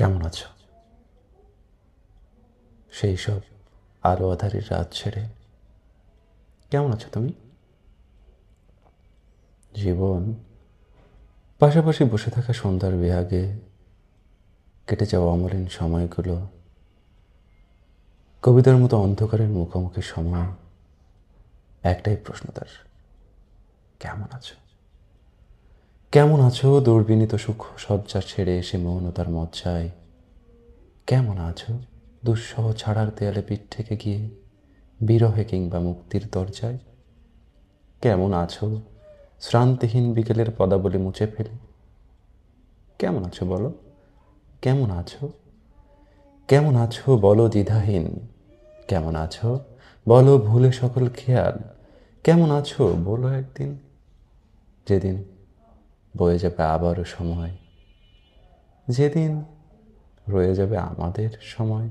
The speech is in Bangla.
কেমন আছো? সেই সব আলো আধারের রাত ছেড়ে কেমন আছো তুমি? জীবন পাশাপাশি বসে থাকা সন্ধ্যার বিহাগে কেটে যাওয়া অমলিন সময়গুলো, কবিতার মতো অন্ধকারের মুখোমুখি সময়, একটাই প্রশ্ন তার কেমন আছো? কেমন আছো দুর্বিনীত সুখ সজ্জা ছেড়ে এসে মৌনতার মজ্জায়? কেমন আছো দুঃসহ ছাড়ার দেয়ালে পিঠ থেকে গিয়ে, বিরহে কিংবা মুক্তির দরজায়? কেমন আছো শ্রান্তিহীন বিকেলের পদাবলী মুছে ফেলে? কেমন আছো বলো? কেমন আছো? কেমন আছো বলো দ্বিধাহীন? কেমন আছো বলো ভুলে সকল খেয়াল? কেমন আছো বলো একদিন? যেদিন বয়ে যাবে আবারও সময়। যেদিন রয়ে যাবে আমাদের সময়।